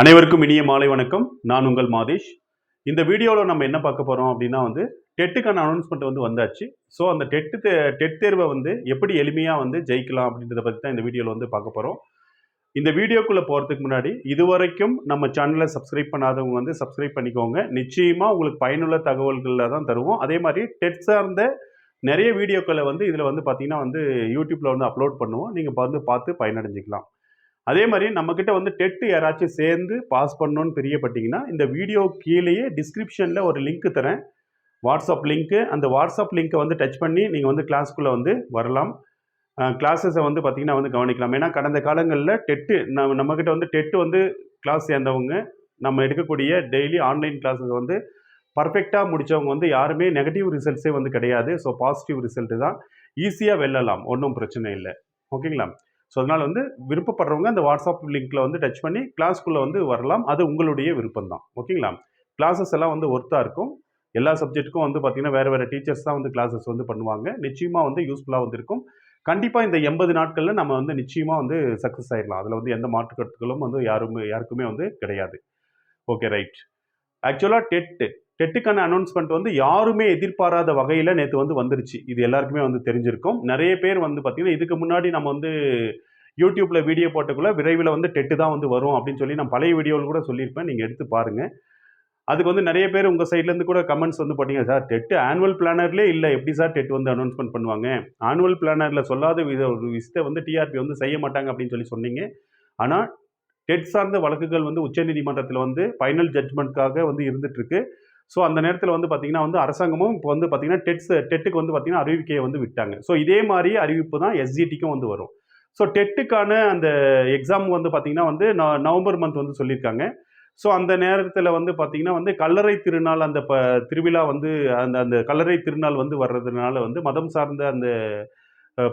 அனைவருக்கும் இனிய மாலை வணக்கம். நான் உங்கள் மாதேஷ். இந்த வீடியோவில் நம்ம என்ன பார்க்க போகிறோம் அப்படின்னா வந்து டெட்டுக்கான அனௌன்ஸ்மெண்ட் வந்து வந்தாச்சு. ஸோ அந்த டெட்டு டெட் தேர்வை வந்து எப்படி எளிமையாக வந்து ஜெயிக்கலாம் அப்படின்றத பற்றி தான் இந்த வீடியோவில் வந்து பார்க்க போகிறோம் இந்த வீடியோக்குள்ளே போகிறதுக்கு முன்னாடி இதுவரைக்கும் நம்ம சேனலை சப்ஸ்கிரைப் பண்ணாதவங்க வந்து சப்ஸ்கிரைப் பண்ணிக்கோங்க. நிச்சயமாக உங்களுக்கு பயனுள்ள தகவல்களில் தான் தருவோம். அதே மாதிரி டெட் சார்ந்த நிறைய வீடியோக்களை வந்து இதில் வந்து பார்த்திங்கன்னா வந்து யூடியூப்பில் வந்து அப்லோட் பண்ணுவோம். நீங்கள் வந்து பார்த்து பயனடைஞ்சிக்கலாம். அதே மாதிரி நம்மக்கிட்ட வந்து டெட்டு யாராச்சும் சேர்ந்து பாஸ் பண்ணணும்னு பிரியப்பட்டிங்கன்னா இந்த வீடியோ கீழேயே டிஸ்கிரிப்ஷனில் ஒரு லிங்க் தரேன். வாட்ஸ்அப் லிங்க்கு அந்த வாட்ஸ்அப் லிங்க்கை வந்து டச் பண்ணி நீங்கள் வந்து கிளாஸ்க்குள்ளே வந்து வரலாம். கிளாஸஸை வந்து பார்த்திங்கன்னா வந்து கவனிக்கலாம். ஏன்னா கடந்த காலங்களில் டெட்டு நம்ம நம்மக்கிட்ட வந்து டெட்டு வந்து கிளாஸ் சேர்ந்தவங்க நம்ம எடுக்கக்கூடிய டெய்லி ஆன்லைன் கிளாஸஸ் வந்து பர்ஃபெக்டாக முடித்தவங்க வந்து யாருமே நெகட்டிவ் ரிசல்ட்ஸே வந்து கிடையாது. ஸோ பாசிட்டிவ் ரிசல்ட்டு தான் ஈஸியாக வெல்லலாம். ஒன்றும் பிரச்சனை இல்லை. ஓகேங்களா? ஸோ அதனால் வந்து விருப்பப்படுறவங்க அந்த வாட்ஸ்அப் லிங்க்கில் வந்து டச் பண்ணி கிளாஸ்க்குள்ளே வந்து வரலாம். அது உங்களுடைய விருப்பம் தான் ஓகேங்களா கிளாஸஸ் எல்லாம் வந்து ஒர்த்தாக இருக்கும். எல்லா சப்ஜெக்ட்டுக்கும் வந்து பார்த்திங்கன்னா வேறு வேறு டீச்சர்ஸ் தான் வந்து கிளாஸஸ் வந்து பண்ணுவாங்க. நிச்சயமாக வந்து யூஸ்ஃபுல்லாக வந்துருக்கும் கண்டிப்பாக இந்த எண்பது நாட்களில் நம்ம வந்து நிச்சயமாக வந்து சக்ஸஸ் ஆகிடலாம் அதில் வந்து எந்த மாற்று கருத்துக்களும் வந்து யாருமே யாருக்குமே வந்து கிடையாது. ஓகே ரைட் ஆக்சுவலாக டெட்டு டெட்டுக்கான அனௌன்ஸ்மெண்ட் வந்து யாருமே எதிர்பாராத வகையில் நேற்று வந்து வந்துருச்சு. இது எல்லாருக்குமே வந்து தெரிஞ்சிருக்கும். நிறைய பேர் வந்து பார்த்திங்கன்னா இதுக்கு முன்னாடி நம்ம வந்து யூடியூப்பில் வீடியோ போட்டக்குள்ள விரைவில் வந்து டெட்டு தான் வந்து வரும் அப்படின்னு சொல்லி நான் பழைய வீடியோவில் கூட சொல்லியிருப்பேன். நீங்கள் எடுத்து பாருங்கள் அதுக்கு வந்து நிறைய பேர் உங்கள் சைட்லேருந்து கூட கமெண்ட்ஸ் வந்து பண்ணிங்க சார் டெட்டு ஆனுவல் பிளானர்லேயே இல்லை. எப்படி சார் டெட் வந்து அனௌன்ஸ்மெண்ட் பண்ணுவாங்க? ஆனுவல் பிளானரில் சொல்லாத வித ஒரு விஷயத்தை வந்து டிஆர்பி வந்து செய்ய மாட்டாங்க அப்படின்னு சொல்லி சொன்னீங்க. ஆனால் டெட் சார்ந்த வழக்குகள் வந்து உச்சநீதிமன்றத்தில் வந்து ஃபைனல் ஜட்மெண்ட்காக வந்து இருந்துகிட்ருக்கு ஸோ அந்த நேரத்தில் வந்து பார்த்திங்கன்னா வந்து அரசாங்கமும் இப்போ வந்து பார்த்திங்கன்னா டெட்ஸ் டெட்டுக்கு வந்து பார்த்திங்கன்னா அறிவிக்கையை வந்து விட்டாங்க. ஸோ இதே மாதிரி அறிவிப்பு தான் எஸ்ஜிடிக்கும் வந்து வரும். ஸோ டெட்டுக்கான அந்த எக்ஸாம் வந்து பார்த்திங்கன்னா வந்து நவம்பர் மந்த் வந்து சொல்லியிருக்காங்க. ஸோ அந்த நேரத்தில் வந்து பார்த்திங்கன்னா வந்து கல்லறை திருநாள் அந்த ப திருவிழா வந்து அந்த அந்த கல்லறை திருநாள் வந்து வர்றதுனால வந்து மதம் சார்ந்த அந்த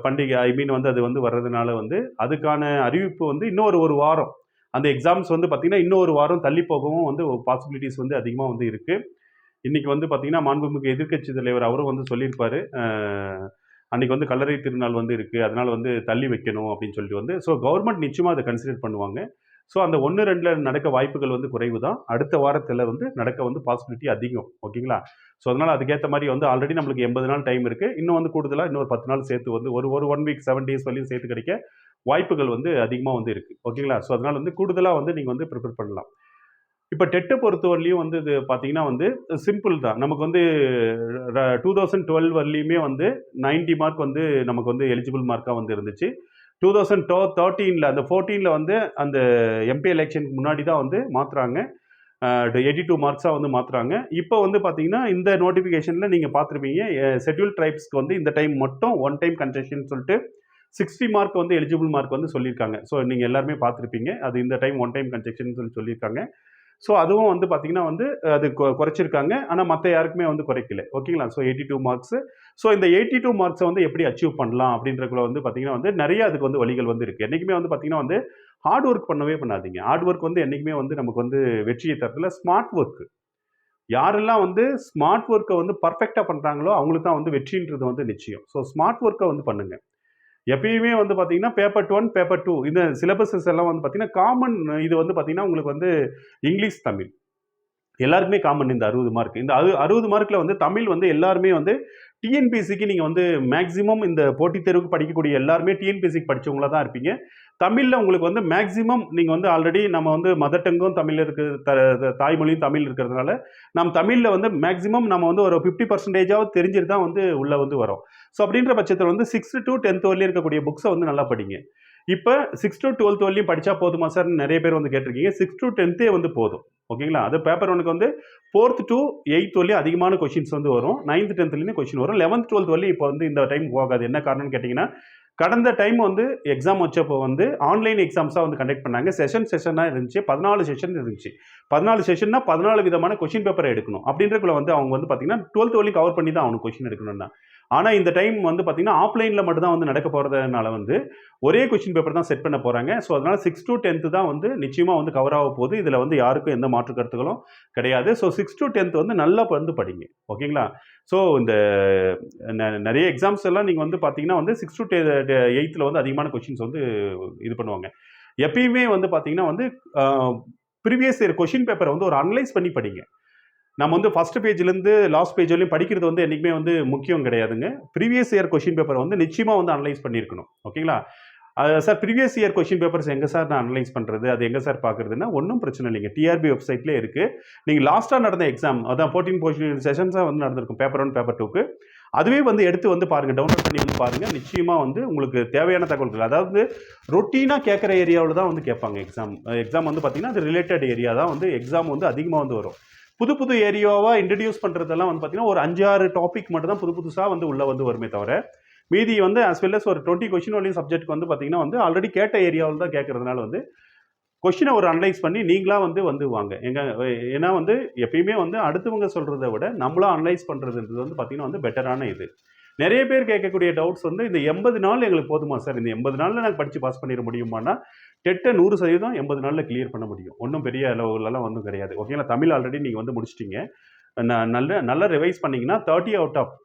பண்டிகை ஐ மீன் வந்து அது வந்து வர்றதுனால வந்து அதுக்கான அறிவிப்பு வந்து இன்னொரு ஒரு வாரம். அந்த எக்ஸாம்ஸ் வந்து பார்த்திங்கன்னா இன்னொரு வாரம் தள்ளி போகவும் வந்து பாசிபிலிட்டிஸ் வந்து அதிகமாக வந்து இருக்குது இன்றைக்கி வந்து பார்த்திங்கன்னா மாண்புமிகு எதிர்க்கட்சி தலைவர் அவரும் வந்து சொல்லியிருப்பார். அன்றைக்கி அன்னைக்கு வந்து கல்லறை திருநாள் வந்து இருக்குது அதனால் வந்து தள்ளி வைக்கணும் அப்படின்னு சொல்லிட்டு வந்து. ஸோ கவர்மெண்ட் நிச்சயமாக அதை கன்சிடர் பண்ணுவாங்க. ஸோ அந்த ஒன்று ரெண்டில் நடக்க வாய்ப்புகள் வந்து குறைவு தான் அடுத்த வாரத்தில் வந்து நடக்க வந்து பாசிபிலிட்டி அதிகம். ஓகேங்களா ஸோ அதனால் அதுக்கேற்ற மாதிரி வந்து ஆல்ரெடி நம்மளுக்கு எண்பது நாள் டைம் இருக்குது இன்னும் வந்து கூடுதலாக இன்னொரு பத்து நாள் சேர்த்து வந்து ஒரு ஒரு ஒன் வீக் செவன் டேஸ் வரையும் சேர்த்து கிடைக்க வாய்ப்புகள் வந்து அதிகமாக வந்து இருக்குது ஓகேங்களா ஸோ அதனால் வந்து கூடுதலாக வந்து நீங்கள் வந்து ப்ரிப்பேர் பண்ணலாம். இப்போ டெட்டை பொறுத்தவரையிலையும் வந்து இது பார்த்தீங்கன்னா வந்து சிம்பிள் தான். நமக்கு வந்து டூ தௌசண்ட் டுவெல் வரலையுமே வந்து 90 மார்க் வந்து நமக்கு வந்து எலிஜிபிள் மார்க்காக வந்து இருந்துச்சு. டூ தௌசண்ட் டோ தேர்ட்டீனில் அந்த ஃபோர்டீனில் வந்து அந்த எம்பி எலெக்ஷனுக்கு முன்னாடி தான் வந்து மாற்றுறாங்க எயிட்டி டூ மார்க்ஸாக வந்து மாற்றுறாங்க இப்போ வந்து பார்த்தீங்கன்னா இந்த நோட்டிஃபிகேஷனில் நீங்கள் பார்த்துருப்பீங்க ஷெட்யூல் ட்ரைப்ஸ்க்கு வந்து இந்த டைம் மட்டும் ஒன் டைம் கன்செஷன் சொல்லிட்டு சிக்ஸ்டி மார்க் வந்து எலிஜிபிள் மார்க் வந்து சொல்லியிருக்காங்க. ஸோ நீங்கள் எல்லாருமே பார்த்துருப்பீங்க அது இந்த டைம் ஒன் டைம் கன்செக்ஷன் சொல்லி சொல்லியிருக்காங்க. ஸோ அதுவும் வந்து பார்த்தீங்கன்னா வந்து அது கொ- குறைச்சிருக்காங்க. ஆனால் மற்ற யாருக்குமே வந்து குறைக்கல. ஓகேங்களா? So eighty two marks so இந்த எயிட்டி டூ மார்க்ஸை வந்து எப்படி அச்சீவ் பண்ணலாம் அப்படின்றக்குள்ள வந்து பார்த்தீங்கன்னா வந்து நிறைய அதுக்கு வந்து வழிகள் வந்து இருக்குது என்றைக்குமே வந்து பார்த்தீங்கன்னா வந்து ஹார்ட் ஒர்க் பண்ணவே பண்ணாதீங்க. ஹார்ட் ஒர்க் வந்து என்றைக்குமே வந்து நமக்கு வந்து வெற்றியை தரத்துல ஸ்மார்ட் ஒர்க்கு யாரெல்லாம் வந்து ஸ்மார்ட் ஒர்க்கை வந்து பர்ஃபெக்டாக பண்ணுறாங்களோ அவங்களுக்கு தான் வந்து வெற்றின்றது வந்து நிச்சயம். ஸோ ஸ்மார்ட் ஒர்க்கை வந்து பண்ணுங்க. எப்பயுமே வந்து பார்த்தீங்கன்னா பேப்பர் ஒன் பேப்பர் டூ இந்த சிலபஸஸ் எல்லாம் வந்து பார்த்தீங்கன்னா காமன் இது வந்து பார்த்தீங்கன்னா உங்களுக்கு வந்து இங்கிலீஷ் தமிழ். எல்லாருக்குமே காமன் இந்த அறுபது மார்க் இந்த அறு அறுபது மார்க்கில் வந்து தமிழ் வந்து எல்லாருமே வந்து டிஎன்பிசிக்கு நீங்கள் வந்து மேக்ஸிமம் இந்த போட்டித் தேர்வுக்கு படிக்கக்கூடிய எல்லாருமே டிஎன்பிசிக்கு படிச்சவங்களா தான் இருப்பீங்க. தமிழில் உங்களுக்கு வந்து மேக்ஸிமம் நீங்கள் வந்து ஆல்ரெடி நம்ம வந்து மதர் டங்கும் தமிழ் இருக்கு த தாய்மொழியும் தமிழ் இருக்கிறதுனால நம் தமிழில் வந்து மேக்ஸிமம் நம்ம வந்து ஒரு ஃபிஃப்டி பர்சன்டேஜாவது தெரிஞ்சுட்டு தான் வந்து உள்ளே வந்து வரும். ஸோ அப்படின்ற பட்சத்தில் வந்து சிக்ஸ்த்து டு டென்த் வரலையும் இருக்கக்கூடிய புக்ஸை வந்து நல்லா படிங்க. இப்போ சிக்ஸ் டு டுவெல்த் வரலையும் படித்தா போதுமா சார் நிறைய பேர் வந்து கேட்டிருக்கீங்க. சிக்ஸ் டு டென்த்தே வந்து போதும். ஓகேங்களா அது பேப்பர் ஒனுக்கு வந்து ஃபோர்த் டு எயித் வரலையும் அதிகமான கொஷின்ஸ் வந்து வரும். நைன்த் டென்த்லேருந்து கொஷின் வரும். லெவன்த் டுவெல்த் வரலையும் இப்போ வந்து இந்த டைம் போகாது. என்ன காரணம்னு கேட்டிங்கன்னா கடந்த டைம் வந்து எக்ஸாம் வச்சப்போ வந்து ஆன்லைன் எக்ஸாம்ஸாக வந்து கண்டக்ட் பண்ணாங்க. செஷன் செஷனாக இருந்துச்சு. பதினாலு செஷன் இருந்துச்சு. பதினாலு செஷன்னா பதினாலு விதமான கொஷின் பேப்பரை எடுக்கணும். அப்படின்றக்குள்ள வந்து அவங்க வந்து பார்த்தீங்கன்னா டுவெல்த் வரைக்கும் கவர் பண்ணி தான் அவனுக்கு கொஷின் எடுக்கணும்னா. ஆனால் இந்த டைம் வந்து பார்த்தீங்கன்னா ஆஃப்லைனில் மட்டும்தான் வந்து நடக்க போகிறதுனால வந்து ஒரே கொஷின் பேப்பர் தான் செட் பண்ண போகிறாங்க ஸோ அதனால் சிக்ஸ் டு டென்த்து தான் வந்து நிச்சயமாக வந்து கவர் ஆக போகுது. இதில் வந்து யாருக்கும் எந்த மாற்று கருத்துகளும் கிடையாது. ஸோ சிக்ஸ் டு டென்த் வந்து நல்லா வந்து படிங்க. ஓகேங்களா? ஸோ இந்த ந- நிறைய எக்ஸாம்ஸ் எல்லாம் நீங்கள் வந்து பார்த்தீங்கன்னா வந்து சிக்ஸ் டு எயித்தில் வந்து அதிகமான கொஷின்ஸ் வந்து இது பண்ணுவாங்க. எப்பயுமே வந்து பார்த்தீங்கன்னா வந்து ப்ரீவியஸ் இயர் கொஷின் பேப்பரை வந்து ஒரு அனலைஸ் பண்ணி படிங்க. நம்ம வந்து ஃபர்ஸ்ட் பேஜ்லேருந்து லாஸ்ட் பேஜ் வரையும் படிக்கிறது வந்து என்றைக்குமே வந்து முக்கியம் கிடையாதுங்க. ப்ரீவியஸ் இயர் கொஷின் பேப்பரை வந்து நிச்சயமாக வந்து அனலைஸ் பண்ணியிருக்கணும். ஓகேங்களா? Sir previous year question papers எங்கே சார் நான் அனலைஸ் பண்ணுறது அது எங்கே சார் பார்க்குறதுன்னா ஒன்றும் பிரச்சனை இல்லைங்க. டிஆர்பி வெப்சைட்லேயே இருக்குது நீங்கள் லாஸ்ட்டாக நடந்த எக்ஸாம் அதான் ஃபோர்டீன் போர்ஷன் செஷன்ஸாக வந்து நடந்திருக்கும். பேப்பர் ஒன் பேப்பர் டூக்கு அதுவே வந்து எடுத்து வந்து பாருங்கள் டவுன்லோட் பண்ணி வந்து பாருங்கள் நிச்சயமாக வந்து உங்களுக்கு தேவையான தகவல்கள் அதாவது ரொட்டீனாக கேட்குற ஏரியாவில் தான் வந்து கேட்பாங்க எக்ஸாம் எக்ஸாம் வந்து பார்த்தீங்கன்னா அது ரிலேட்டட் ஏரியா தான் வந்து எக்ஸாம் வந்து அதிகமாக வந்து வரும். புது புது ஏரியாவாக இன்ட்ரடியூஸ் பண்ணுறதெல்லாம் வந்து பார்த்தீங்கன்னா ஒரு அஞ்சாறு டாபிக் மட்டும் தான் புது புதுசாக வந்து உள்ளே வந்து வருமே தவிர மீதி வந்து அஸ் வெல் அஸ் ஒரு டுவெண்ட்டி கொஷின் வரையும் சப்ஜெக்ட் வந்து பார்த்தீங்கன்னா வந்து ஆல்ரெடி கேட்ட ஏரியாவில் தான் கேட்கறதுனால வந்து கொஷினை ஒரு அனலைஸ் பண்ணி நீங்களாக வந்து வந்து வாங்க. எங்க ஏன்னா வந்து எப்பயுமே வந்து அடுத்தவங்க சொல்கிறத விட நம்மளா அனலைஸ் பண்ணுறதுன்றது வந்து பார்த்தீங்கன்னா வந்து பெட்டரான இது. நிறைய பேர் கேட்கக்கூடிய டவுட்ஸ் வந்து இந்த எண்பது நாள் எங்களுக்கு போதுமா சார்? இந்த எண்பது நாளில் நாங்கள் படித்து பாஸ் பண்ணிட முடியுமானா டெட்டை நூறு சதவீதம் எண்பது நாளில் கிளியர் பண்ண முடியும். ஒன்றும் பெரிய அளவுலலாம் ஒன்றும் கிடையாது. ஓகேங்களா தமிழ் ஆல்ரெடி நீங்கள் வந்து முடிச்சிட்டீங்க. ந- நல்ல நல்லா ரிவைஸ் பண்ணிங்கன்னா தேர்ட்டி அவுட் ஆஃப்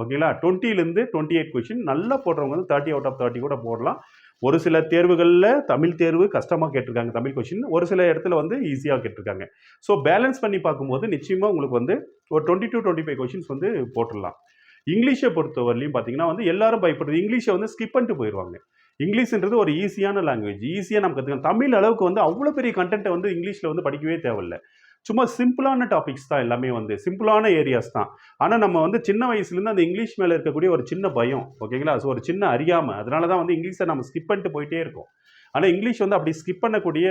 ஓகேங்களா டுவெண்ட்டிலேருந்து டுவெண்ட்டி எயிட் கொஷின் நல்லா போடுறவங்க வந்து தேர்ட்டி அவுட் ஆஃப் தேர்ட்டி கூட போடலாம். ஒரு சில தேர்வுகளில் தமிழ் தேர்வு கஷ்டமாக கேட்டிருக்காங்க தமிழ் கொஷின் ஒரு சில இடத்துல வந்து ஈஸியாக கேட்டிருக்காங்க. ஸோ பேலன்ஸ் பண்ணி பார்க்கும்போது நிச்சயமாக உங்களுக்கு வந்து ஒரு twenty to twenty five questions வந்து போட்டுடலாம். இங்கிலீஷை பொறுத்தவரையிலையும் பார்த்தீங்கன்னா வந்து எல்லாரும் பயப்படுறது இங்கிலீஷை வந்து ஸ்கிப் பண்ணிட்டு போயிடுவாங்க. இங்கிலீஷ்ன்றது ஒரு ஈஸியான லாங்குவேஜ் ஈஸியாக நம்ம கற்றுக்கலாம் தமிழ் அளவுக்கு வந்து அவ்வளோ பெரிய கண்டென்ட்டை வந்து இங்கிலீஷில் வந்து படிக்கவே தேவையில்லை. சும்மா சிம்பிளான டாபிக்ஸ் தான் எல்லாமே வந்து. சிம்பிளான ஏரியாஸ் தான். ஆனால் நம்ம வந்து சின்ன வயசுலேருந்து அந்த இங்கிலீஷ் மேலே இருக்கக்கூடிய ஒரு சின்ன பயம் ஓகேங்களா ஸோ ஒரு சின்ன அறியாமல் அதனால தான் வந்து இங்கிலீஷை நம்ம ஸ்கிப் பண்ணிட்டு போயிட்டே இருக்கோம். ஆனால் இங்கிலீஷ் வந்து அப்படி ஸ்கிப் பண்ணக்கூடிய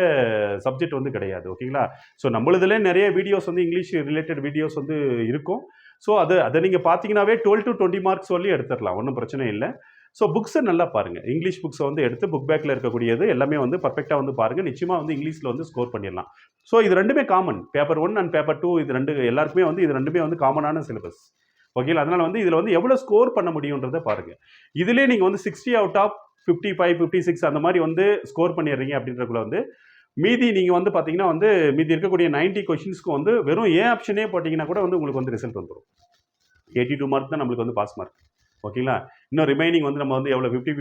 சப்ஜெக்ட் வந்து கிடையாது ஓகேங்களா ஸோ நம்மளதுல நிறைய வீடியோஸ் வந்து இங்கிலீஷ் ரிலேட்டட் வீடியோஸ் வந்து இருக்கும். ஸோ அது அதை நீங்கள் பார்த்தீங்கன்னாவே டுவெல் டு டுவெண்ட்டி மார்க்ஸ் சொல்லி எடுத்துடலாம். ஒன்றும் பிரச்சனை இல்லை. ஸோ புக்ஸை நல்லா பாருங்கள் இங்கிலீஷ் புக்ஸை வந்து எடுத்து புக் பேக்கில் இருக்கக்கூடியது எல்லாமே வந்து பர்ஃபெக்டாக வந்து பாருங்கள் நிச்சயமாக வந்து இங்கிலீஷில் வந்து ஸ்கோர் பண்ணிடலாம். ஸோ இது ரெண்டுமே common paper one and paper two இது ரெண்டு எல்லாருக்குமே வந்து இது ரெண்டுமே வந்து காமனான சிலபஸ் ஓகேங்களா அதனால் வந்து இதில் வந்து எவ்வளோ ஸ்கோர் பண்ண முடியுன்றதை பாருங்கள் இதிலே நீங்கள் வந்து sixty out of fifty five fifty six அந்த மாதிரி வந்து ஸ்கோர் பண்ணிடுறீங்க அப்படின்றக்குள்ள வந்து மீதி நீங்கள் வந்து பார்த்தீங்கன்னா வந்து மீதி இருக்கக்கூடிய 90 கொஷின்ஸ்க்கு வந்து வெறும் ஏ ஆப்ஷனே போட்டிங்கன்னா கூட வந்து உங்களுக்கு வந்து ரிசல்ட் வந்துடும் எயிட்டி டூ மார்க் தான் நம்மளுக்கு வந்து பாஸ் மார்க் ஓகேங்களா? இன்னும் ரிமைனிங் வந்து நம்ம வந்து எவ்வளோ ஃபிஃப்டி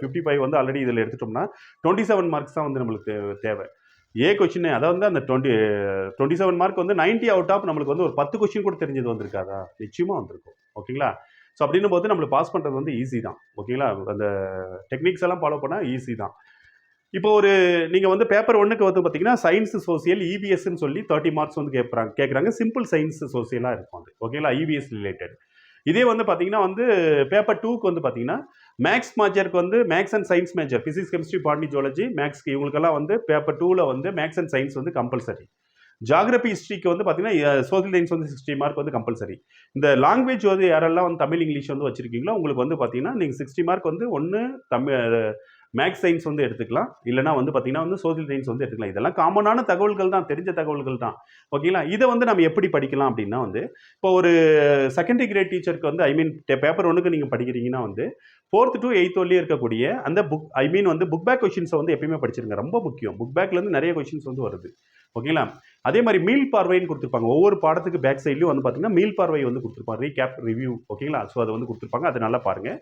ஃபிஃப்டி ஃபைவ் வந்து ஆல்ரெடி இதில் எடுத்துட்டோம்னா டுவெண்ட்டி செவன் மார்க்ஸ் தான் வந்து நம்மளுக்கு தேவை. ஏ கொஷின் அதாவது வந்து அந்த டுவெண்ட்டி டுவெண்ட்டி செவன் மார்க் வந்து 90 அவுட் ஆஃப் நம்மளுக்கு வந்து ஒரு பத்து கொஷின் கூட தெரிஞ்சது வந்திருக்காதா? நிச்சயமாக வந்திருக்கும். ஓகேங்களா? ஸோ அப்படின்னும் போது நம்மளுக்கு பாஸ் பண்ணுறது வந்து ஈஸி தான். ஓகேங்களா? அந்த டெக்னிக்ஸ் எல்லாம் ஃபாலோ பண்ணால் ஈஸி தான். இப்போ ஒரு நீங்கள் வந்து பேப்பர் ஒன்றுக்கு வந்து பார்த்தீங்கன்னா சயின்ஸ் சோசியல் இபிஎஸ்ன்னு சொல்லி தேர்ட்டி மார்க்ஸ் வந்து கேட்குறாங்க. கேட்குறாங்க சிம்பிள் சயின்ஸ் சோசியலாக இருக்கும் அது. ஓகேங்களா? இபிஎஸ் ரிலேட்டட் இதே வந்து பார்த்தீங்கன்னா வந்து பேப்பர் டூக்கு வந்து பார்த்தீங்கன்னா மேக்ஸ் மேஜருக்கு வந்து maths and science major physics chemistry botany zoology மேக்ஸ்க்கு இவங்களுக்கெல்லாம் வந்து பேப்பர் டூவில் வந்து மேக்ஸ் அண்ட் சயின்ஸ் வந்து கம்பல்சரி ஜாகிரபி ஹிஸ்ட்ரிக்கு வந்து பார்த்தீங்கன்னா சோசியல் சயின்ஸ் வந்து சிக்ஸ்டி மார்க் வந்து கம்பல்சரி இந்த லாங்குவேஜ் வந்து யாரெல்லாம் வந்து தமிழ் இங்கிலீஷ் வந்து வச்சுருக்கீங்களோ உங்களுக்கு வந்து பார்த்தீங்கன்னா நீங்கள் சிக்ஸ்டி மார்க் வந்து ஒன்று தமிழ் மேக்ஸ் சயின்ஸ் வந்து எடுத்துக்கலாம். இல்லைனா வந்து பார்த்தீங்கன்னா வந்து சோசியல் சயின்ஸ் வந்து எடுத்துக்கலாம். இதெல்லாம் காமனான தகவல்கள் தான். தெரிஞ்ச தகவல்கள் தான். ஓகேங்களா இதை வந்து நம்ம எப்படி படிக்கலாம் அப்படின்னா வந்து இப்போ ஒரு செகண்டரி கிரேட் டீச்சருக்கு வந்து ஐ மீன் பேப்பர் ஒன்றுக்கு நீங்கள் படிக்கிறீங்கன்னா வந்து ஃபோர்த் டு எயித் வரலையும் இருக்கக்கூடிய அந்த புக் ஐ மீன் வந்து புக் பேக் கொஷின்ஸை வந்து எப்பயுமே படிச்சிருங்க. ரொம்ப முக்கியம். புக் பேக்லேருந்து நிறைய கொஷின்ஸ் வந்து வருது. ஓகேங்களா அதே மாதிரி மீல் பார்வைன்னு கொடுத்துருப்பாங்க. ஒவ்வொரு பாடத்துக்கு பேக் சைட்லையும் வந்து பார்த்தீங்கன்னா மீல் பார்வை வந்து கொடுத்துருப்பாங்க. ரீகேப் ரிவ்யூ ஓகேங்களா ஸோ அதை வந்து கொடுத்துருப்பாங்க. அதை நல்லா பாருங்கள்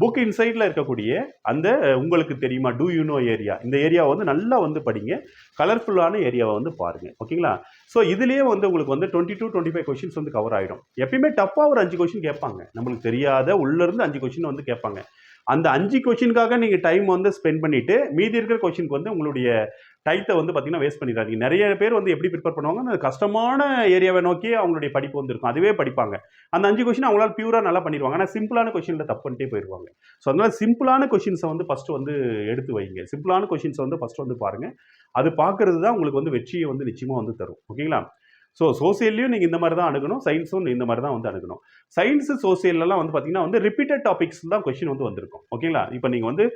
புக் இன்சைடில் இருக்கக்கூடிய அந்த உங்களுக்கு தெரியுமா? டூ யூனோ ஏரியா இந்த ஏரியாவை வந்து நல்லா வந்து படிங்க. கலர்ஃபுல்லான ஏரியாவை வந்து பாருங்கள் ஓகேங்களா? ஸோ இதுலேயே வந்து உங்களுக்கு வந்து twenty to twenty five questions வந்து கவர் ஆகிடும் எப்பயுமே டஃப்பாக ஒரு அஞ்சு கொஷின் கேட்பாங்க. நம்மளுக்கு தெரியாத உள்ளேருந்து அஞ்சு கொஷின் வந்து கேட்பாங்க. அந்த அஞ்சு கொஷினுக்காக நீங்கள் டைம் வந்து ஸ்பெண்ட் பண்ணிவிட்டு மீதி இருக்கிற கொஷினுக்கு வந்து உங்களுடைய டைத்தை வந்து பார்த்தீங்கன்னா வேஸ்ட் பண்ணிடாதீங்க. நிறைய பேர் வந்து எப்படி ப்ரிப்பேர் பண்ணுவாங்க அந்த கஷ்டமான ஏரியாவை நோக்கி அவங்களுடைய படிப்பு வந்து இருக்கும் அதுவே படிப்பாங்க. அந்த அஞ்சு கொஷின் அவங்களால பியூராக நல்லா பண்ணிடுவாங்க. ஆனால் சிம்பிளான கொஷினில் தப்பு பண்ணிட்டே போயிடுவாங்க ஸோ அதனால் சிம்பிளான கொஷின்ஸை வந்து ஃபஸ்ட்டு வந்து எடுத்து வைங்க. சிம்பிளான கொஷின்ஸை வந்து ஃபஸ்ட்டு வந்து பாருங்கள் அது பார்க்கறது தான் உங்களுக்கு வந்து வெற்றியை வந்து நிச்சயமாக வந்து தரும். ஓகேங்களா? ஸோ சோசியல்லையும் நீங்கள் இந்த மாதிரி தான் அணுகணும் சயின்ஸும் இந்த மாதிரி தான் வந்து அணுகணும். சயின்ஸு சோசியல்லாம் வந்து பார்த்தீங்கன்னா வந்து ரிப்பீட்டட் டாபிக்ஸ் தான் கொஷின் வந்து வந்திருக்கும். ஓகேங்களா இப்போ நீங்கள் வந்து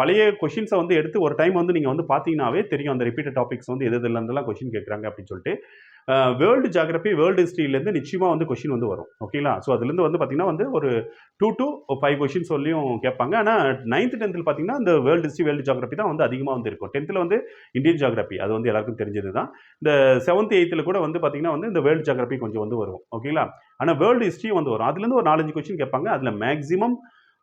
பழைய கொஷின்ஸை வந்து எடுத்து ஒரு டைம் வந்து நீங்கள் வந்து பார்த்தீங்கன்னாவே தெரியும் அந்த ரிப்பீட்டட் டாபிக்ஸ் வந்து எது எதுலேருந்துலாம் கொஷின் கேட்குறாங்க அப்படின்னு சொல்லிட்டு. வேர்ல்டு ஜாகிரபி வேர்ல்டு ஹிஸ்ட்ரியிலேருந்து நிச்சயமாக வந்து கொஷின் வந்து வரும். ஓகேங்களா ஸோ அதுலேருந்து வந்து பார்த்திங்கன்னா வந்து ஒரு டூ டு ஃபைவ் கொஷின் சொல்லியும் கேட்பாங்க. ஆனால் நைன்த் டென்த்தில் பார்த்தீங்கன்னா இந்த வேர்ல்டு ஹிஸ்ட்ரி வேர்ல்டு ஜாகிரபி தான் வந்து அதிகமாக வந்து இருக்கும். டென்த்தில் வந்து இந்தியன் ஜாகிரபி அது வந்து எல்லாருக்கும் தெரிஞ்சது தான் இந்த செவன்த் எயித்தில் கூட வந்து பார்த்திங்கன்னா வந்து இந்த வேர்ல்டு ஜாகிரபி கொஞ்சம் வந்து வரும். ஓகேங்களா ஆனால் வேர்ல்டு ஹிஸ்ட்ரி வந்து வரும். அதுலேருந்து ஒரு நாலஞ்சு கொஷின் கேட்பாங்க. அதில் மேக்ஸிமம்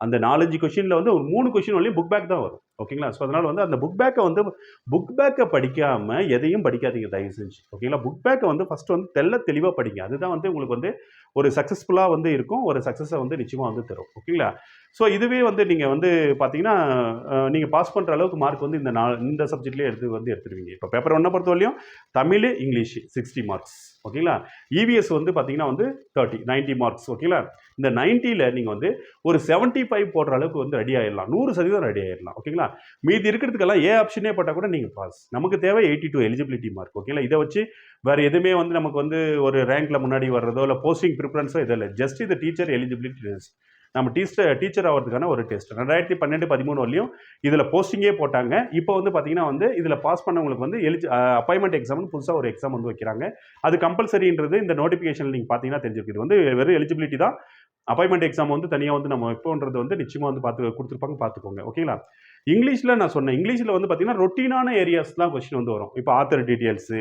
அந்த நாலஞ்சு கொஷினில் வந்து ஒரு மூணு கொஷின் வரையும் புக் பேக் தான் வரும். ஓகேங்களா ஸோ அதனால் வந்து அந்த புக் பேக்கை வந்து புக் பேக்கை படிக்காமல் எதையும் படிக்காதீங்க தயவு செஞ்சு ஓகேங்களா புக் பேக்கை வந்து ஃபஸ்ட்டு வந்து தெல்ல தெளிவாக படிங்க. அதுதான் வந்து உங்களுக்கு வந்து ஒரு சக்ஸஸ்ஃபுல்லாக வந்து இருக்கும். ஒரு சக்ஸஸை வந்து நிச்சயமாக வந்து தரும். ஓகேங்களா ஸோ இதுவே வந்து நீங்கள் வந்து பார்த்தீங்கன்னா நீங்கள் பாஸ் பண்ணுற அளவுக்கு மார்க் வந்து இந்த நா இந்த சப்ஜெக்ட்லேயே எடுத்து வந்து எடுத்துருவீங்க. இப்போ பேப்பர் ஒன்றை பொறுத்தவரையும் தமிழ் இங்கிலீஷ் சிக்ஸ்டி மார்க்ஸ் ஓகேங்களா? இவிஎஸ் வந்து பார்த்தீங்கன்னா வந்து தேர்ட்டி 90 மார்க்ஸ் ஓகேங்களா? இந்த நைன்ட்டியில் நீங்கள் வந்து ஒரு 75 ஃபைவ் போடுற அளவுக்கு வந்து ரெடி ஆயிடலாம் நூறு சதவீதம் ரெடி ஆயிடலாம் ஓகேங்களா? மீதி இருக்கிறதுக்கெல்லாம் ஏ ஆப்ஷனே போட்டால் கூட நீங்கள் பாஸ் நமக்கு தேவை எயிட்டி டூ எலிஜிபிலிட்டி மார்க் ஓகேங்களா? இதை வச்சு வேறு எதுவுமே வந்து நமக்கு வந்து ஒரு ரேங்க்கில் முன்னாடி வர்றதோ இல்லை போஸ்டிங் ப்ரிஃபரன்ஸோ இதில் ஜஸ்ட் இது டீச்சர் எலிஜிபிலிட்டி நம்ம டீச்சர் டீச்சர் ஆகிறதுக்கான ஒரு டெஸ்ட் ரெண்டாயிரத்தி பன்னெண்டு பதிமூணு வரலையும் இதில் போஸ்டிங்கே போட்டாங்க. இப்போ வந்து பார்த்தீங்கன்னா வந்து இதில் பாஸ் பண்ணவங்களுக்கு வந்து எலிஜி அப்பாயின்மெண்ட் எக்ஸாம்னு புதுசாக ஒரு எக்ஸாம் வந்து வைக்கிறாங்க. அது கம்பல்சரின்றது இந்த நோட்டிஃபிகேஷன் நீங்கள் பார்த்தீங்கன்னா தெரிஞ்சிருக்கு இது வந்து வெறும் எலிஜிபிலிட்டி தான். அப்பாயின்மெண்ட் எக்ஸாம் வந்து தனியாக வந்து நம்ம வைப்போன்றது வந்து நிச்சயமாக வந்து பார்த்து கொடுத்துருப்பாங்க பார்த்துக்கோங்க ஓகேங்களா இங்கிலீஷில் நான் சொன்னேன். இங்கிலீஷில் வந்து பார்த்தீங்கன்னா ரொட்டீனான ஏரியாஸ்லாம் கொஸ்டின் வந்து வரும். இப்போ ஆத்தர் டீட்டெயில்ஸு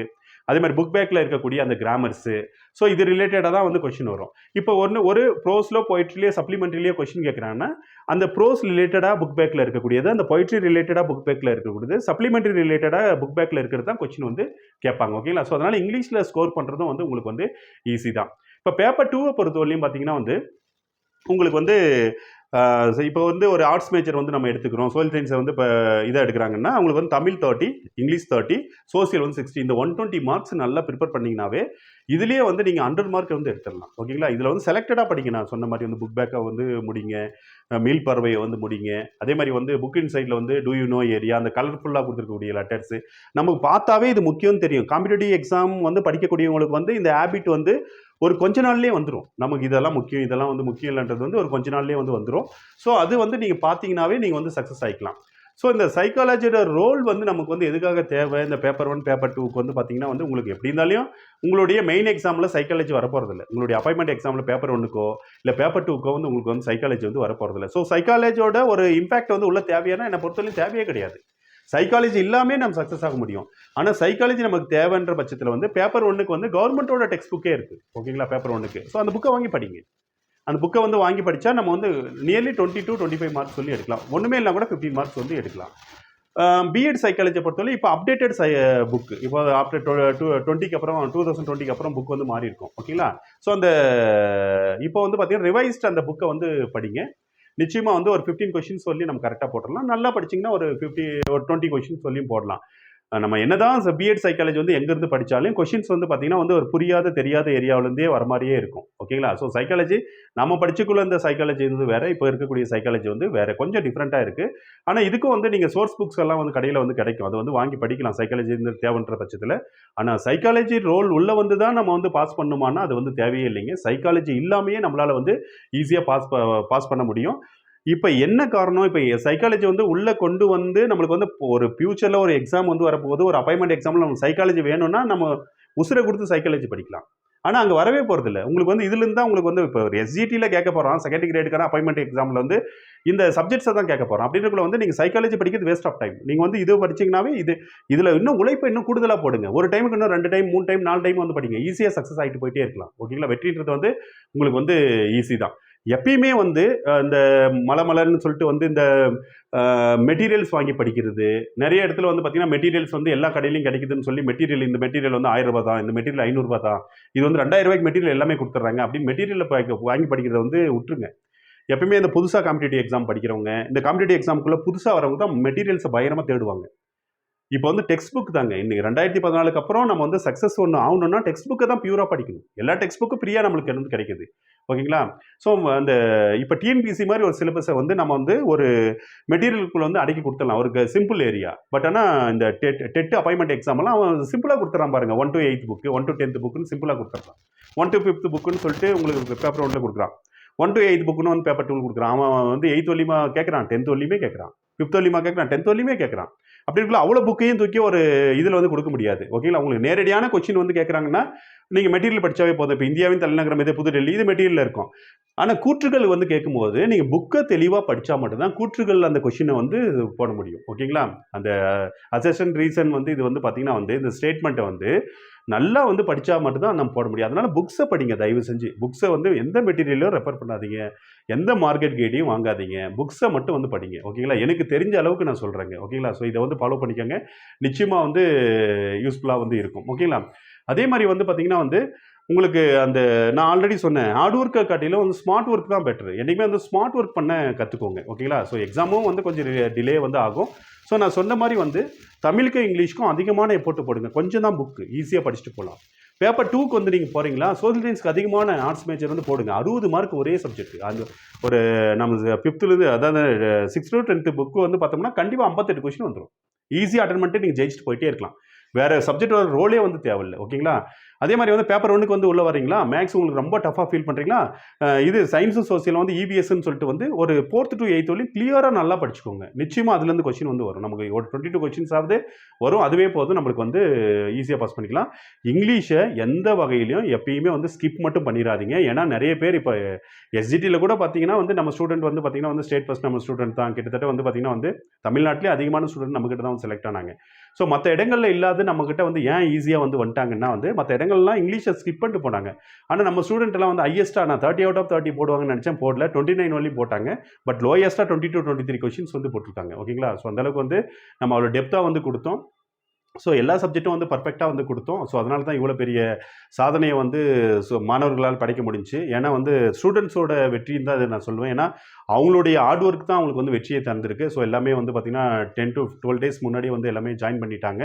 அதே மாதிரி புக் பேக்கில் இருக்கக்கூடிய அந்த கிராமர்ஸு ஸோ இது ரிலேட்டடாக தான் வந்து கொஷின் வரும். இப்போ ஒன்று ஒரு ப்ரோஸ்லோ பொயிட்ரிலேயே சப்ளிமெண்ட்ரிலேயே கொஷின் கேட்குறாங்கன்னா அந்த ப்ரோஸ் ரிலேட்டடாக புக் பேக்கில் இருக்கக்கூடியது அந்த பொயிட்ரி ரிலேட்டடாக புக் பேக்கில் இருக்கக்கூடியது சப்ளிமெண்ட்ரி ரிலேட்டடாக புக் பேக்கில் இருக்கிறது தான் கொஷின் வந்து கேட்பாங்க ஓகேங்களா ஸோ அதனால் இங்கிலீஷில் ஸ்கோர் பண்ணுறதும் வந்து உங்களுக்கு வந்து ஈஸி தான். இப்போ பேப்பர் டூவை பொறுத்தவரையிலையும் பார்த்தீங்கன்னா வந்து உங்களுக்கு வந்து இப்போ வந்து ஒரு ஆர்ட்ஸ் மேஜர் வந்து நம்ம எடுத்துக்கிறோம். சோல் சயின்ஸை வந்து இப்போ இதை எடுக்கிறாங்கன்னா அவங்களுக்கு வந்து Tamil thirty English thirty social வந்து சிக்ஸ்டி இந்த ஒன் டுவெண்ட்டி மார்க்ஸ் நல்லா ப்ரிப்பேர் பண்ணிங்கனாவே இதுலேயே வந்து நீங்கள் ஹண்ட்ரட் மார்க் வந்து எடுத்துடலாம். ஓகேங்களா? இதில் வந்து செலக்டடாக படிங்க. நான் சொன்ன மாதிரி வந்து புக் பேக்கை வந்து முடிங்க. மீல் பறவையை வந்து முடிங்க. அதே மாதிரி வந்து புக் இன் சைடில் வந்து டூ யூ நோ ஏரியா அந்த கலர்ஃபுல்லாக கொடுத்துருக்கக்கூடிய லெட்டர்ஸு நமக்கு பார்த்தாவே இது முக்கியம் தெரியும். காம்படிட்டிவ் எக்ஸாம் வந்து படிக்கக்கூடியவங்களுக்கு வந்து இந்த ஹேபிட் வந்து ஒரு கொஞ்ச நாள்லேயே வந்துடும் நமக்கு இதெல்லாம் முக்கியம் இதெல்லாம் வந்து முக்கியம் இல்லைன்றது வந்து ஒரு கொஞ்ச நாள்லேயே வந்து வந்துடும் ஸோ அது வந்து நீங்கள் பார்த்தீங்கன்னாவே நீங்கள் வந்து சக்ஸஸ் ஆகிக்கலாம் ஸோ இந்த சைக்காலஜியோட ரோல் வந்து நமக்கு வந்து எதுக்காக தேவை? இந்த பேப்பர் ஒன் பேப்பர் டூக்கு வந்து பார்த்தீங்கன்னா வந்து உங்களுக்கு எப்படி இருந்தாலும் உங்களுடைய மெயின் எக்ஸாமில் சைக்காலஜி வரப்போகிறதில்ல உங்களுடைய அப்பாயின்மெண்ட் எக்ஸாமில் பேப்பர் ஒன்றுக்கோ இல்லை பேப்பர் டூக்கோ வந்து உங்களுக்கு வந்து சைக்காலஜி வந்து வரப்போகிறதில்ல ஸோ சைக்காலஜியோட ஒரு இம்பாக்ட் வந்து உள்ள தேவையான என்னை பொறுத்தவரையும் தேவையே கிடையாது. சைக்காலஜி இல்லாமே நம்ம சக்ஸஸ் ஆக முடியும். ஆனால் சைக்காலஜி நமக்கு தேவைன்ற பட்சத்தில் வந்து பேப்பர் ஒன்றுக்கு வந்து கவர்மெண்ட்டோட டெக்ஸ்ட் புக்கே இருக்குது ஓகேங்களா பேப்பர் ஒன்றுக்கு ஸோ அந்த புக்கை வாங்கி படிங்க. அந்த புக்கை வந்து வாங்கி படித்தா நம்ம வந்து nearly twenty two twenty five marks சொல்லி எடுக்கலாம். ஒன்றுமே இல்லை கூட ஃபிஃப்டீன் மார்க்ஸ் வந்து எடுக்கலாம். பிஎட் சைக்காலஜியை பொறுத்தவரை இப்போ அப்டேட்டட் சை புக் இப்போ ஆஃப்டர் டூ டுவெண்ட்டிக்கு அப்புறம் டூ தௌசண்ட் டுவெண்ட்டிக்கு அப்புறம் புக் வந்து மாறி இருக்கும் ஓகேங்களா ஸோ அந்த இப்போ வந்து பார்த்தீங்கன்னா ரிவைஸ்ட் அந்த புக்கை வந்து படிங்க. நிச்சயமாக வந்து ஒரு ஃபிஃப்டீன் கொஷின் சொல்லி நம்ம கரெக்டாக போட்டுடலாம். நல்லா படிச்சிங்கன்னா ஒரு ஃபிஃப்டி ஒரு டுவெண்ட்டி கொஷின் சொல்லியும் போடலாம். நம்ம என்னதான் பிஎட் சைக்காலஜி வந்து எங்கேருந்து படித்தாலும் கொஷின்ஸ் வந்து பார்த்தீங்கன்னா வந்து ஒரு புரியாத தெரியாத ஏரியாவிலேருந்தே வர மாதிரியே இருக்கும். ஓகேங்களா ஸோ சைக்காலஜி நம்ம படிச்சுக்குள்ள இந்த சைக்காலஜி வந்து வேறு இப்போ இருக்கக்கூடிய சைக்காலஜி வந்து வேறு கொஞ்சம் டிஃப்ரெண்ட்டாக இருக்குது ஆனால் இதுக்கும் வந்து நீங்கள் சோர்ஸ் புக்ஸ் எல்லாம் வந்து கடையில் வந்து கிடைக்கும். அதை வந்து வாங்கி படிக்கலாம். சைக்காலஜி இருந்து தேவைன்ற பட்சத்தில். ஆனால் சைக்காலஜி ரோல் உள்ளே வந்து தான் நம்ம வந்து பாஸ் பண்ணுமானா அது வந்து தேவையே இல்லைங்க. சைக்காலஜி இல்லாமையே நம்மளால் வந்து ஈஸியாக பாஸ் பாஸ் பண்ண முடியும். இப்போ என்ன காரணம்? இப்போ சைக்காலஜி வந்து உள்ளே கொண்டு வந்து நம்மளுக்கு வந்து ஒரு ஃபியூச்சரில் ஒரு எக்ஸாம் வந்து வரப்போகுது. ஒரு அப்பாயின்மெண்ட் எக்ஸாமில் நம்ம சைக்காலஜி வேணும்னா நம்ம உசுரை கொடுத்து சைக்காலஜி படிக்கலாம். ஆனால் அங்கே வரவே போகிறதில்ல உங்களுக்கு வந்து இதுலேருந்து தான் உங்களுக்கு வந்து இப்போ ஒரு எஸ்ஜிடியில் கேட்க போகிறோம் செகண்ட் கிரேடுக்கான அப்பாயின்மெண்ட் எக்ஸாமில் வந்து இந்த சப்ஜெக்ட்ஸை தான் கேட்க போகிறோம் அப்படின்றக்குள்ள வந்து நீங்கள் சைக்காலஜி படிக்கிறது வேஸ்ட் ஆஃப் டைம் நீங்கள் வந்து இது படிச்சிங்கனாவே இது இதில் இன்னும் உழைப்பு இன்னும் கூடுதலாக போடுங்க. ஒரு டைமுக்கு இன்னும் ரெண்டு டைம் மூணு டைம் நாலு டைம் வந்து படிங்க. ஈஸியாக சக்ஸஸ் ஆகிட்டு போயிட்டே இருக்கலாம். ஓகேங்களா வெற்றின்றது வந்து உங்களுக்கு வந்து ஈஸி தான். எப்பயுமே வந்து இந்த மலமலர்னு சொல்லிட்டு வந்து இந்த மெட்டீரியல்ஸ் வாங்கி படிக்கிறது. நிறைய இடத்துல வந்து பார்த்தீங்கன்னா மெட்டீரியல்ஸ் வந்து எல்லா கடையிலையும் கிடைக்குதுன்னு சொல்லி மெட்டீரியல் இந்த மெட்டீரியல் வந்து ஆயிரம் ரூபா தான் இந்த மெட்டீரியல் ஐநூறுரூபா தான். இது வந்து ரெண்டாயிரம் ரூபாய்க்கு மெட்டீரியல் எல்லாமே கொடுத்துட்றாங்க அப்படின்னு மெட்டீரியல் வாங்கி படிக்கிறத வந்து விட்டுருங்க. எப்பயுமே இந்த புதுசாக காம்படிட்டிவ் எக்ஸாம் படிக்கிறவங்க இந்த காம்படிட்டிவ் எக்ஸாமுக்குள்ளே புதுசாக வரவங்க தான் மெட்டீரியல்ஸை பயங்கரமாக தேடுவாங்க. இப்போ வந்து டெக்ஸ்ட் புக் தாங்க. இன்னைக்கு ரெண்டாயிரத்தி பதினாலுக்கு அப்புறம் நம்ம வந்து சக்ஸஸ் ஒன்று ஆகணும்னா டெக்ஸ்ட் புக்கை தான் பியூராக படிக்கணும். எல்லா டெக்ஸ்ட் புக்கும் ஃப்ரீயாக நம்மளுக்கு இருந்து கிடைக்குது. ஓகேங்களா? ஸோ அந்த இப்போ டிஎன்பிசி மாதிரி ஒரு சிலபஸை வந்து நம்ம வந்து ஒரு மெட்டீரியலுக்குள்ள வந்து அடக்கி கொடுத்துடலாம். ஒரு சிம்பிள் ஏரியா பட் ஆனால் இந்த டெட் டெட் அப்பாயின்மெண்ட் எக்ஸாம்லாம் அவன் சிம்பிளாக கொடுத்துறான் பாருங்க. One to eighth book one to tenth புக்குன்னு சிம்பிளாக கொடுத்துட்றான் ஒன் டு ஃபிஃப்த் புக்குன்னு சொல்லிட்டு உங்களுக்கு பேப்பர் ஒன்றில் கொடுக்குறான். ஒன் டு எயித் புக்குன்னு வந்து பேப்பர் டூ கொடுக்குறான். அவன் வந்து எயித் வலியுமா கேட்குறான் டென்த் ஒல்லியுமே கேட்குறான் ஃபிஃப்த் வலியுமா கேட்குறான் டென்த் வலியுமே கேட்குறான் அப்படி இருக்குள்ள அவ்வளோ புக்கையும் தூக்கி ஒரு இதில் வந்து கொடுக்க முடியாது. ஓகேங்களா உங்களுக்கு நேரடியான கொஸ்டின் வந்து கேட்குறாங்கன்னா நீங்கள் மெட்டீரியல் படித்தாவே போதும். இப்போ இந்தியாவின் தலைநகரம் இது புதுடெல்லி இது மெட்டீரியல் இருக்கும். ஆனால் கூற்றுகள் வந்து கேட்கும்போது நீங்கள் புக்கை தெளிவாக படித்தா மட்டும்தான் கூற்றுகள் அந்த கொஷினை வந்து போட முடியும். ஓகேங்களா அந்த uh, அசஷன் ரீசன் வந்து இது வந்து பார்த்தீங்கன்னா வந்து இந்த ஸ்டேட்மெண்ட்டை வந்து நல்லா வந்து படித்தா மட்டும்தான் நம்ம போட முடியும். அதனால் புக்ஸை படிங்க தயவு செஞ்சு. புக்ஸை வந்து எந்த மெட்டீரியலையும் ரெஃபர் பண்ணாதீங்க. எந்த மார்க்கெட் கைடையும் வாங்காதீங்க. புக்ஸை மட்டும் வந்து படிங்க. ஓகேங்களா எனக்கு தெரிஞ்ச அளவுக்கு நான் சொல்கிறேங்க ஓகேங்களா ஸோ இதை வந்து ஃபாலோ பண்ணிக்கோங்க. நிச்சயமாக வந்து யூஸ்ஃபுல்லாக வந்து இருக்கும். ஓகேங்களா அதே மாதிரி வந்து பார்த்தீங்கன்னா வந்து உங்களுக்கு அந்த நான் ஆல்ரெடி சொன்னேன். ஹார்ட் ஒர்க்கை காட்டிலும் வந்து ஸ்மார்ட் ஒர்க் தான் பெட்ரு என்றைக்குமே வந்து ஸ்மார்ட் ஒர்க் பண்ண கற்றுக்கோங்க ஓகேங்களா ஸோ எக்ஸாமும் வந்து கொஞ்சம் டிலே வந்து ஆகும். ஸோ நான் சொன்ன மாதிரி வந்து தமிழுக்கும் இங்கிலீஷ்க்கும் அதிகமான எஃபோர்ட் போடுங்க. கொஞ்சம் தான் புக்கு ஈஸியாக படிச்சுட்டு போகலாம் பேப்பர் டூக்கு வந்து நீங்கள் போகிறீங்களா சோசியல் சயின்ஸ்க்கு அதிகமான ஆர்ட்ஸ் மேஜர் வந்து போடுங்க. அறுபது மார்க் ஒரே சப்ஜெக்ட் அந்த ஒரு நம்ம ஃபிஃப்த்துலேருந்து அதாவது சிக்ஸ்த்து டென்த்து புக்கு வந்து பார்த்தோம்னா கண்டிப்பாக ஐம்பத்தெட்டு கொஸ்டின் வந்துடும் ஈஸியாக அட்டன் பண்ணிட்டு நீங்கள் ஜெயிச்சுட்டு போயிட்டே இருக்கலாம். வேறு சப்ஜெக்டோட ரோலே வந்து தேவையில்லை ஓகேங்களா அதே மாதிரி வந்து பேப்பர் ஒன்றுக்கு வந்து உள்ள வரீங்களா மேக்ஸ் உங்களுக்கு ரொம்ப டஃபாக ஃபீல் பண்ணுறீங்களா இது சயின்ஸும் சோசியலும் வந்து இபிஎஸ்ன்னு சொல்லிட்டு வந்து ஒரு ஃபோர்த் டு எயித் வரையும் கிளியராக நல்லா படிச்சுக்கோங்க. நிச்சயமாக அதுலேருந்து கொஸ்டின் வந்து வரும். நமக்கு ஒரு டுவெண்ட்டி டூ கொஸ்டின்ஸ் ஆகுது வரும். அதுவே போதும். நம்மளுக்கு வந்து ஈஸியாக பாஸ் பண்ணிக்கலாம். இங்கிலீஷை எந்த வகையிலையும் எப்பயுமே வந்து ஸ்கிப் மட்டும் பண்ணிடாதீங்க ஏன்னா நிறைய பேர் இப்போ எஸ்ஜிடியில் கூட பார்த்தீங்கன்னா வந்து நம்ம ஸ்டூடெண்ட் வந்து பார்த்தீங்கன்னா வந்து ஸ்டேட் ஃபஸ்ட் நம்ம ஸ்டூடெண்ட் தான். கிட்டத்தட்ட வந்து பார்த்தீங்கன்னா வந்து தமிழ்நாட்டிலே அதிகமான ஸ்டூடெண்ட் நம்மக்கிட்ட தான் வந்து செலக்ட் ஆனாங்க. ஸோ மற்ற இடங்களில் இல்லாத நம்மக்கிட்ட வந்து ஏன் ஈஸியாக வந்து வந்துட்டாங்கன்னா வந்து மற்ற இடங்கள்லாம் இங்கிலீஷை ஸ்கிப் பண்ணிட்டு போனாங்க. ஆனால் நம்ம ஸ்டூடெண்ட்லாம் வந்து ஹையஸ்ட்டாக நான் தேர்ட்டி அவுட் ஆஃப் தேர்ட்டி போடுவாங்கன்னு நினச்சேன் போடல. டுவெண்ட்டி நைன் வரையும் போட்டாங்க. But லோயஸ்ட்டாக twenty two twenty three questions வந்து போட்டிருக்காங்க. ஓகேங்களா ஸோ அந்தளவுக்கு வந்து நம்ம அவ்வளோ டெப்த்தாக வந்து கொடுத்தோம். ஸோ எல்லா சப்ஜெக்ட்டும் வந்து பர்ஃபெக்டாக வந்து கொடுத்தோம். ஸோ அதனால தான் இவ்வளோ பெரிய சாதனையை வந்து ஸோ மாணவர்களால் படைக்க முடிஞ்சு ஏன்னா வந்து ஸ்டூடெண்ட்ஸோட வெற்றின்னு தான் இதை நான் சொல்லுவேன். ஏன்னா அவங்களுடைய ஹார்ட் ஒர்க் தான் அவங்களுக்கு வந்து வெற்றியை தந்திருக்கு. ஸோ எல்லாமே வந்து பார்த்திங்கன்னா டென் டு டுவெல் டேஸ் முன்னாடி வந்து எல்லாமே ஜாயின் பண்ணிட்டாங்க.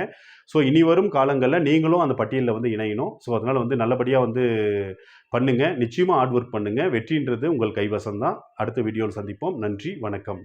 ஸோ இனி வரும் காலங்களில் நீங்களும் அந்த பட்டியலில் வந்து இணையணும். ஸோ அதனால் வந்து நல்லபடியாக வந்து பண்ணுங்கள் நிச்சயமாக ஹார்ட் ஒர்க் பண்ணுங்கள் வெற்றின்றது உங்கள் கைவசம் தான். அடுத்த வீடியோவில் சந்திப்போம். நன்றி. வணக்கம்.